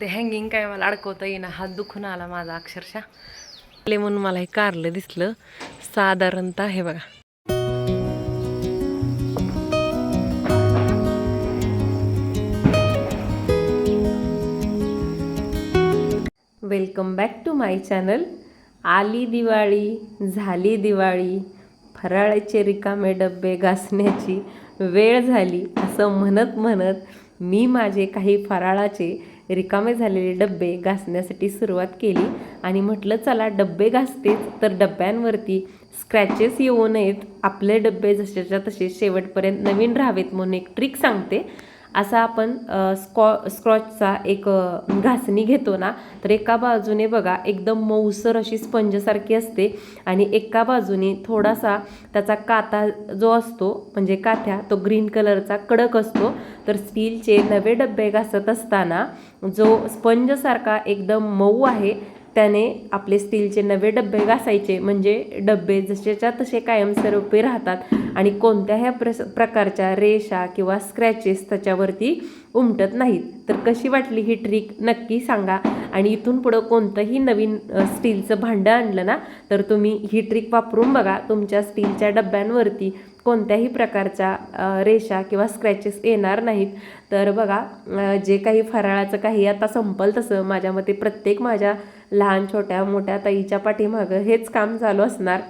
ते हँगिंग काय मला अडकवता येईना. हात दुखून आला माझा अक्षरशः. लेमन म्हणून मला हे कारलं दिसलं. साधारणतः हे बघा. Welcome back to my channel आली दिवाळी झाली दिवाळी. फराळाचे रिकामे डबे घासण्याची वेळ झाली. असं म्हणत म्हणत मी माझे काही फराळाचे रिकामे झालेले डब्बे घासण्यासाठी सुरुवात केली आणि म्हटलं चला डब्बे घासतेच तर डब्यांवरती स्क्रॅचेस येऊ नयेत. आपले डब्बे जसेच्या तसे शेवटपर्यंत नवीन राहावेत म्हणून एक ट्रिक सांगते. असा आपण स्कॉ स्क्रॉचचा एक घासणी घेतो ना तर एका बाजूने बघा एकदम मऊसर अशी स्पंजसारखी असते आणि एका बाजूने थोडासा त्याचा काता जो असतो म्हणजे काथ्या तो ग्रीन कलरचा कडक असतो. तर स्टीलचे नवे डबे घासत असताना जो स्पंजसारखा एकदम मऊ आहे त्याने आपले स्टीलचे नवे डबे घासायचे. म्हणजे डबे जसेच्या तसे कायमस्वरूपी राहतात आणि कोणत्याही प्रस प्रकारच्या रेषा किंवा स्क्रॅचेस त्याच्यावरती उमटत नाहीत. तर कशी वाटली ही ट्रिक नक्की सांगा. आणि इथून पुढं कोणतंही नवीन स्टीलचं भांडं आणलं ना तर तुम्ही ही ट्रिक वापरून बघा. तुमच्या स्टीलच्या डब्यांवरती कोणत्याही प्रकारच्या रेषा किंवा स्क्रॅचेस येणार नाहीत. तर बघा जे काही फराळाचं काही आता संपल तसं माझ्या मते प्रत्येक माझ्या लहान छोट्या मोठ्या ताईच्या पाठीमागं हेच काम चालू असणार.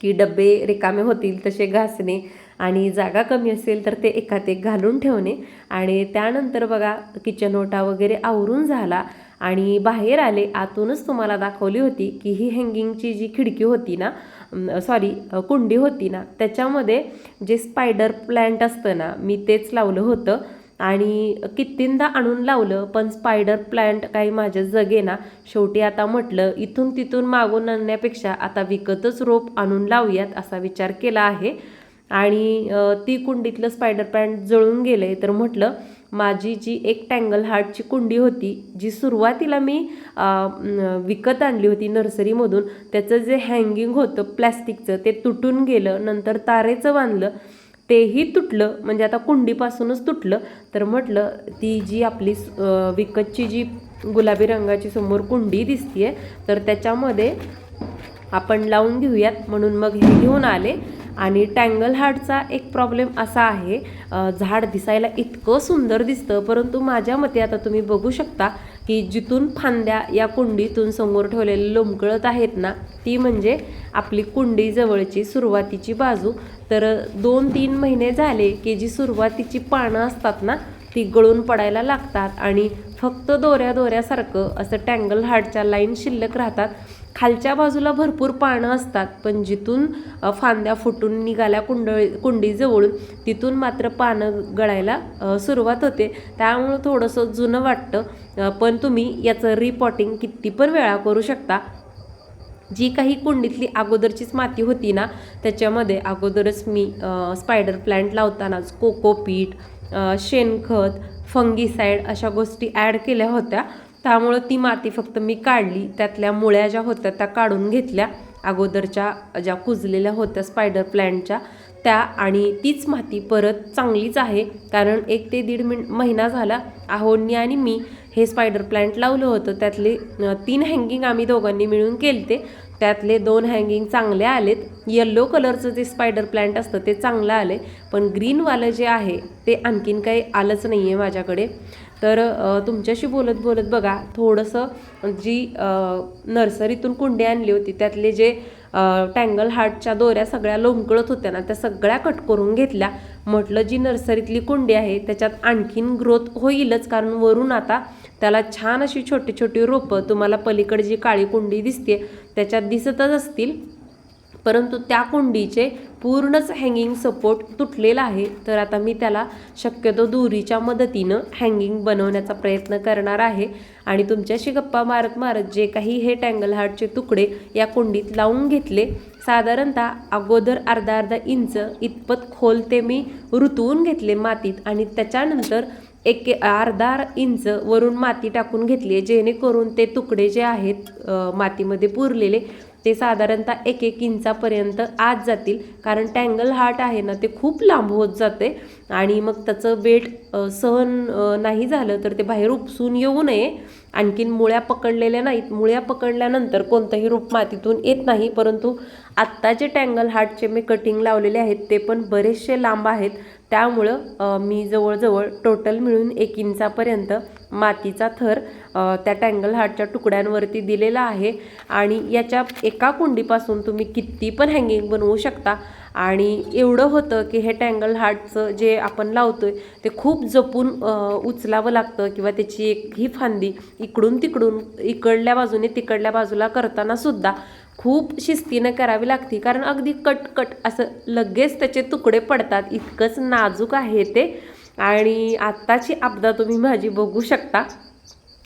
की डबे रिकामे होतील तसे घासणे आणि जागा कमी असेल तर ते एकात एक घालून ठेवणे. आणि त्यानंतर बघा किचन ओटा वगैरे आवरून झाला आणि बाहेर आले आतूनच तुम्हाला दाखवली होती की ही हँगिंगची जी खिडकी होती ना सॉरी कुंडी होती ना त्याच्यामध्ये जे स्पायडर प्लॅन्ट असतं ना मी तेच लावलं होतं. आणि कितींदा आणून लावलं पण स्पायडर प्लॅन्ट काही माझ्या जगे ना. शेवटी आता म्हटलं इथून तिथून मागून आणण्यापेक्षा आता विकतच रोप आणून लावूयात असा विचार केला आहे. आणि ती कुंडीतलं स्पायडर प्लॅन्ट जळून गेले तर म्हटलं माझी जी एक टँगल हार्टची कुंडी होती जी सुरुवातीला मी विकत आणली होती नर्सरीमधून त्याचं जे हँगिंग होतं प्लॅस्टिकचं ते तुटून गेलं. नंतर तारेचं बांधलं. तेही तुटलं म्हणजे आता कुंडीपासूनच तुटलं. तर म्हटलं ती जी आपली विकतची जी गुलाबी रंगाची समोर कुंडी दिसतीये तर त्याच्यामध्ये आपण लावून घेऊयात. म्हणून मग हे घेऊन आले. आणि टँगल हार्टचा एक प्रॉब्लेम असा आहे झाड दिसायला इतकं सुंदर दिसतं परंतु माझ्या मते आता तुम्ही बघू शकता की जिथून फांद्या या कुंडीतून समोर ठेवलेले लोंबकळत आहेत ना ती म्हणजे आपली कुंडी जवळची सुरुवातीची बाजू. तर दोन तीन महिने झाले की जी सुरुवातीची पानं असतात ना ती गळून पडायला लागतात आणि फक्त दोऱ्या दोऱ्यासारखं असं टँगल हार्डच्या लाईन शिल्लक राहतात. खालच्या बाजूला भरपूर पानं असतात पण जिथून फांद्या फुटून निघाल्या कुंडळी कुंडीजवळून तिथून मात्र पानं गळायला सुरुवात होते. त्यामुळं थोडंसं जुनं वाटतं. पण तुम्ही याचं रिपॉटिंग किती पण वेळा करू शकता. जी काही कुंडीतली अगोदरचीच माती होती ना त्याच्यामध्ये अगोदरच मी स्पायडर प्लांट लावतानाच कोकोपीट शेणखत फंगीसाईड अशा गोष्टी ॲड केल्या होत्या. त्यामुळं ती माती फक्त मी काढली. त्यातल्या मुळ्या ज्या होत्या त्या काढून घेतल्या. अगोदरच्या ज्या कुजलेल्या होत्या स्पायडर प्लॅन्टच्या त्या आणि तीच माती परत चांगलीच आहे. कारण एक ते दीड मिन महिना झाला. आहोंनी आणि मी हे स्पायडर प्लॅन्ट लावलं होतं. त्यातले तीन हँगिंग आम्ही दोघांनी मिळून केलते. त्यातले दोन हँगिंग चांगले आलेत. येल्लो कलरचं जे स्पायडर प्लॅन्ट असतं ते चांगलं आलं पण ग्रीनवालं जे आहे ते आणखीन काही आलंच नाही आहे माझ्याकडे. तर तुमच्याशी बोलत बोलत बघा थोडंसं जी नर्सरीतून कुंडी आणली होती त्यातले जे टँगल हार्टच्या दोऱ्या सगळ्या लोंबकळत होत्या ना त्या सगळ्या कट करून घेतल्या. म्हटलं जी नर्सरीतली कुंडी आहे त्याच्यात आणखीन ग्रोथ होईलच. कारण वरून आता त्याला छान अशी छोटी छोटी रोपं तुम्हाला पलीकडे जी काळी कुंडी दिसते त्याच्यात दिसतच असतील. परंतु त्या कुंडीचे पूर्णच हँगिंग सपोर्ट तुटलेला आहे. तर आता मी त्याला शक्यतो दोरीच्या मदतीनं हँगिंग बनवण्याचा प्रयत्न करणार आहे. आणि तुमच्याशी गप्पा मारत मारत जे काही हे टँगल हार्टचे तुकडे या कुंडीत लावून घेतले साधारणतः अगोदर अर्धा अर्धा इंच इतपत खोल ते मी रुतवून घेतले मातीत. आणि त्याच्यानंतर एक अर्धा इंच वरून माती टाकून घेतली आहे. जेणेकरून ते तुकडे जे आहेत मातीमध्ये पुरलेले ते साधारणतः एक एक इंचापर्यंत आत जातील. कारण टँगल हार्ट आहे ना ते खूप लांब होत जाते आणि मग त्याचं वेट सहन नाही झालं तर ते बाहेर उपसून येऊ नये. आणखीन मुळ्या पकडलेल्या नाहीत. मुळ्या पकडल्यानंतर कोणतंही रूप मातीतून येत नाही परंतु आत्ता जे टँगल हार्टचे मी कटिंग लावलेले आहेत ते पण बरेचसे लांब आहेत. त्यामुळं मी जवळजवळ टोटल मिळून एक इंचापर्यंत मातीचा थर त्या टँगल हार्टच्या तुकड्यांवरती दिलेला आहे. आणि याच्या एका कुंडीपासून तुम्ही किती पण हँगिंग बनवू शकता आणि एवढं होतं की हे टँगल हार्टचं जे आपण लावतो आहे ते खूप जपून उचलावं लागतं किंवा त्याची एक ही फांदी इकडून तिकडून इकडल्या बाजूने तिकडल्या बाजूला करताना सुद्धा खूप शिस्तीनं करावी लागते. कारण अगदी कटकट असं लगेच त्याचे तुकडे पडतात इतकंच नाजूक आहे ते. आणि आत्ताची आपदा तुम्ही माझी बघू शकता.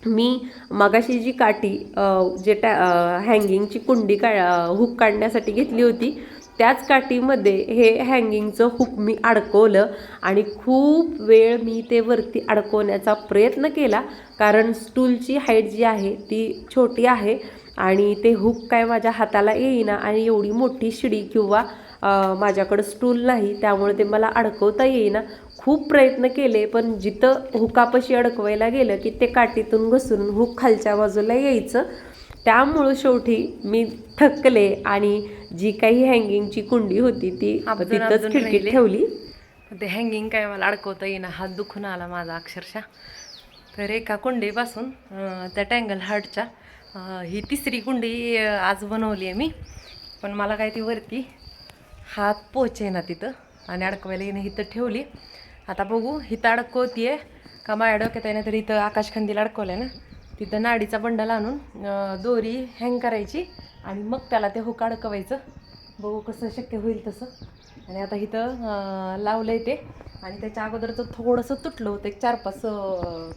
मी मगाशी जी काठी जे टॅ हँगिंगची कुंडी का हुक काढण्यासाठी घेतली होती त्याच काठीमध्ये हे हँगिंगचं हुक मी अडकवलं आणि खूप वेळ मी ते वरती अडकवण्याचा प्रयत्न केला. कारण स्टूलची हाईट जी आहे ती छोटी आहे आणि ते हुक काय माझ्या हाताला येईना आणि एवढी मोठी शिडी किंवा माझ्याकडं स्टूल नाही त्यामुळे ते मला अडकवता येईना. खूप प्रयत्न केले पण जिथं हुकापाशी अडकवायला गेलं की ते काठीतून घसरून हुक खालच्या बाजूला यायचं. त्यामुळं शेवटी मी थकले आणि जी काही हँगिंगची कुंडी होती ती तिथंच खिडकीत. ठेवली. ते हँगिंग काय मला अडकवता येईना. हात दुखून आला माझा अक्षरशः. तर एका कुंडीपासून त्या टँगल हार्टच्या ही तिसरी कुंडी आज बनवली आहे मी. पण मला काय ती वरती हात पोचे ना तिथं आणि अडकवायला येणं इथं ठेवली. आता बघू इथं अडकवतीये का माझ्या डोक्यात आहे ना तर इथं आकाशखंदीला अडकवलं आहे ना. तिथं नाडीचा बंडल आणून दोरी हँग करायची आणि मग त्याला ते हुक अडकवायचं बघू कसं शक्य होईल तसं. आणि आता इथं लावलं आहे ते. आणि त्याच्या अगोदरचं थोडंसं तुटलं होतं. एक चार पाच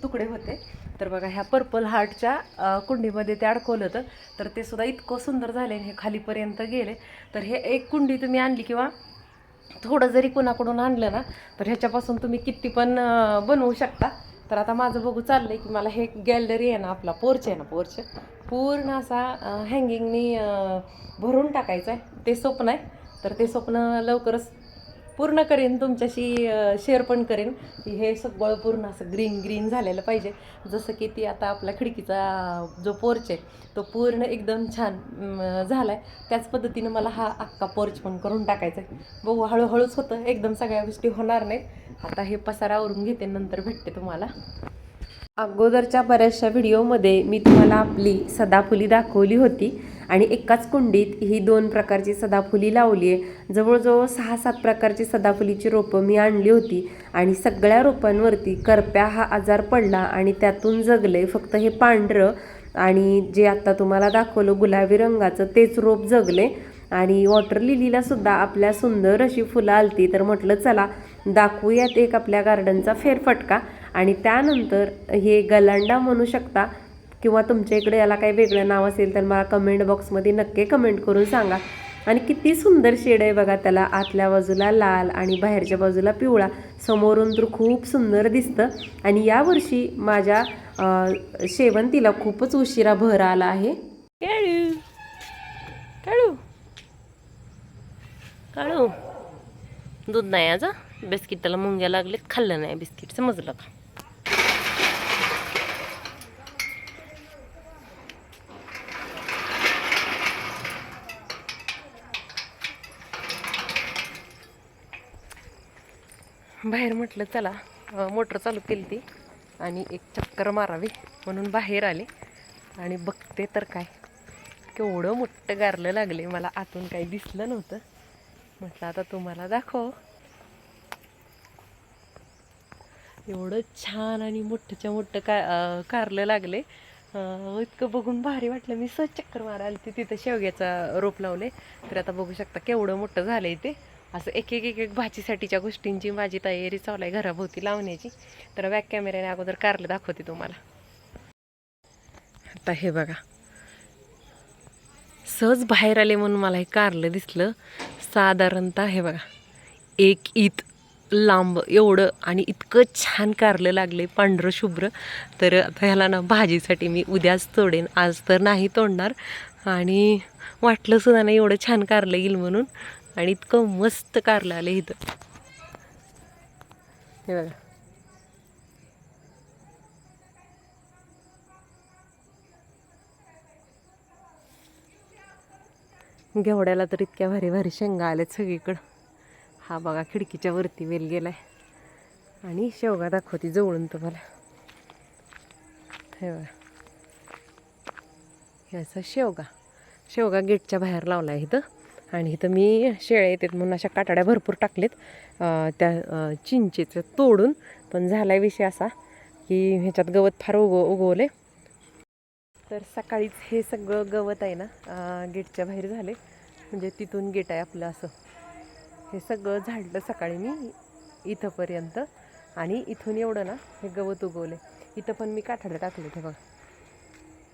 तुकडे होते. तर बघा ह्या पर्पल हार्टच्या कुंडीमध्ये ते अडकवलं होतं. तर ते सुद्धा इतकं सुंदर झाले आणि हे खालीपर्यंत गेले. तर हे एक कुंडी तुम्ही आणली किंवा थोडं जरी कोणाकडून आणलं ना तर ह्याच्यापासून तुम्ही किती पण बनवू शकता. तर आता माझं बघू चाललंय की मला हे गॅलरी आहे ना आपला पोर्च आहे ना पोर्च पूर्ण असा हँगिंगनी भरून टाकायचं आहे ते स्वप्न आहे. तर ते स्वप्न लवकरच पूर्ण करेन तुमच्याशी शेअर पण करेन. की हे सगळं पूर्ण असं ग्रीन ग्रीन झालेलं पाहिजे. जसं की ती आता आपल्या खिडकीचा जो पोर्च आहे तो पूर्ण एकदम छान झाला आहे त्याच पद्धतीनं मला हा अख्खा पोर्च पण करून टाकायचा आहे बघू हळूहळूच होतं. एकदम सगळ्या गोष्टी होणार नाहीत. आता हे पसारावरून घेते नंतर भेटते तुम्हाला. अगोदरच्या बऱ्याचशा व्हिडिओमध्ये मी तुम्हाला आपली सदाफुली दाखवली होती आणि एकाच कुंडीत ही दोन प्रकारची सदाफुली लावली आहे. जवळजवळ सहा सात प्रकारची सदाफुलीची रोपं मी आणली होती आणि सगळ्या रोपांवरती करप्या हा आजार पडला आणि त्यातून जगले फक्त हे पांढरं आणि जे आत्ता तुम्हाला दाखवलं गुलाबी रंगाचं तेच रोप जगले आणि वॉटर लिलीला सुद्धा आपल्या सुंदर अशी फुलं आलती तर म्हटलं चला दाखवूयात एक आपल्या गार्डनचा फेरफटका. आणि त्यानंतर हे गलांडा म्हणू शकता किंवा तुमच्या इकडे याला काही वेगळं नाव असेल तर मला कमेंट बॉक्समध्ये नक्की कमेंट करून सांगा. आणि किती सुंदर शेड आहे बघा त्याला. आतल्या बाजूला लाल आणि बाहेरच्या बाजूला पिवळा. समोरून तर खूप सुंदर दिसतं. आणि यावर्षी माझ्या शेवंतीला खूपच उशिरा भर आला आहे. काळू. काळू काळू दूध नाही आज बिस्किटाला बिस्किट त्याला मुंग्या लागलेत खाल्लं नाही बिस्किट समजलं का? बाहेर म्हटलं चला मोटर चालू केली ती आणि एक चक्कर मारावी म्हणून बाहेर आले. आणि बघते तर काय केवढं मोठं गारलं लागले मला आतून काही दिसलं नव्हतं. म्हटलं आता तुम्हाला दाखव. एवढं छान आणि मोठंच्या मोठं का कारलं लागले. इतकं बघून भारी वाटलं. मी सहज चक्कर मारायला ते तिथं शेवग्याचा रोप लावले. तर आता बघू शकता केवढं मोठं झालंय ते. असं एक एक एक एक भाजीसाठीच्या गोष्टींची माझी तयारी चालू आहे घराभोवती लावण्याची. तर बॅक कॅमेऱ्याने अगोदर कारलं दाखवते तुम्हाला. आता हे बघा. सहज बाहेर आले म्हणून मला हे कारलं दिसलं. साधारणतः हे बघा. एक ईद लांब एवढं आणि इतकं छान कारलं लागले पांढरं शुभ्र. तर आता ह्याला ना भाजीसाठी मी उद्याच तोडेन. आज तर नाही तोडणार. आणि वाटलं सुद्धा नाही एवढं छान कारलं येईल म्हणून. आणि इतकं मस्त कारलं आलं इथं. हे बघा. घेवड्याला तर इतक्या भारी भारी शेंगा आल्यात सगळीकडं. हा बघा खिडकीच्या वरती वेल गेलाय. आणि शेवगा दाखवते जवळून तुम्हाला. हे बघा. हे असं शेवगा. शेवगा गेटच्या बाहेर लावला आहे इथं. आणि इथं मी शेळ्या येतात म्हणून अशा काटाड्या भरपूर टाकलेत. त्या चिंचेचं तोडून. पण झालाय विषय असा की ह्याच्यात गवत फार उगव उगवले तर सकाळीच हे सगळं गवत आहे ना गेटच्या बाहेर झाले म्हणजे तिथून गेट आहे आपलं असं. हे सगळं झाडलं सकाळी मी इथंपर्यंत. आणि इथून एवढं ना हे गवत उगवले इथं पण मी काठाडं टाकले ते बघा.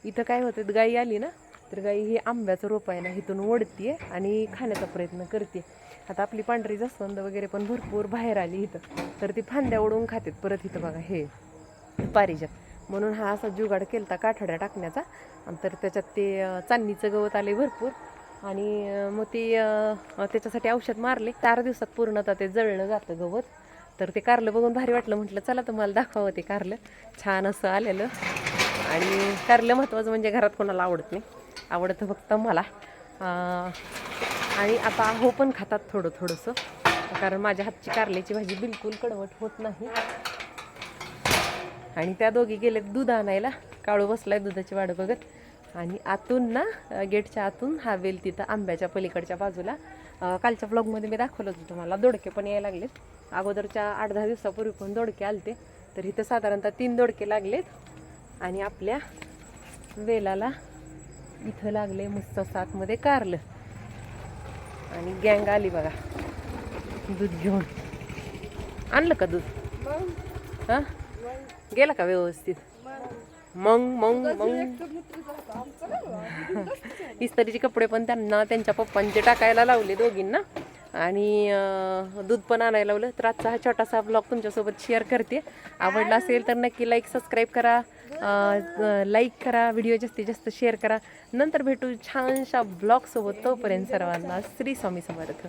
इथं काय होतं गाई आली ना तर गाई ही आंब्याचं रोप आहे ना इथून ओढतीये आणि खाण्याचा प्रयत्न करते आता आपली पांढरी जास्वंद वगैरे पण भरपूर बाहेर आली इथं. तर ती फांद्या ओढून खातात परत इथं बघा हे पारिजात. म्हणून हा असा जुगाड केलता काठड्या टाकण्याचा. तर त्याच्यात ते चांदीचं चांदणीचं गवत आले भरपूर. आणि मग ते त्याच्यासाठी औषध मारले. चार दिवसात पूर्णतः ते जळलं जातं गवत. तर ते कारलं बघून भारी वाटलं. म्हटलं चला तुम्हाला दाखवावं ते कारलं. छान असं आलेलं. आणि कारलं महत्त्वाचं म्हणजे घरात कोणाला आवडत नाही. आवडतं फक्त मला. आणि आता हो पण खातात थोडं थोडंसं. कारण माझ्या हातची कारल्याची भाजी बिलकुल कडवट होत नाही. आणि त्या दोघी गेलेत दूध आणायला. काळू बसलाय दुधाची वाढ बघत. आणि आतून ना गेटच्या आतून हा वेल तिथं आंब्याच्या पलीकडच्या बाजूला. कालच्या ब्लॉगमध्ये मी दाखवलं होतं तुम्हाला दोडके पण यायला लागलेत. अगोदरच्या आठ दहा दिवसापूर्वी पण दोडके आलते. तर इथं साधारणतः तीन दोडके लागलेत. आणि आपल्या वेलाला इथं लागले मस्त सातमध्ये कारलं. आणि गँग आली बघा दूध घेऊन. आणलं का दूध? हां? गेला का व्यवस्थित? मग मग मग. इस्त्रीचे कपडे पण त्यांना त्यांच्या पप्पांचे टाकायला लावले दोघींना. आणि दूध पण आणायला लावलं. तर आजचा हा छोटासा ब्लॉग तुमच्यासोबत शेअर करते. आवडला असेल तर नक्की लाईक सबस्क्राईब करा. लाईक करा. व्हिडिओ जास्तीत जास्त शेअर करा. नंतर भेटू छानशा ब्लॉगसोबत तोपर्यंत सर्वांना श्री स्वामी समर्थ.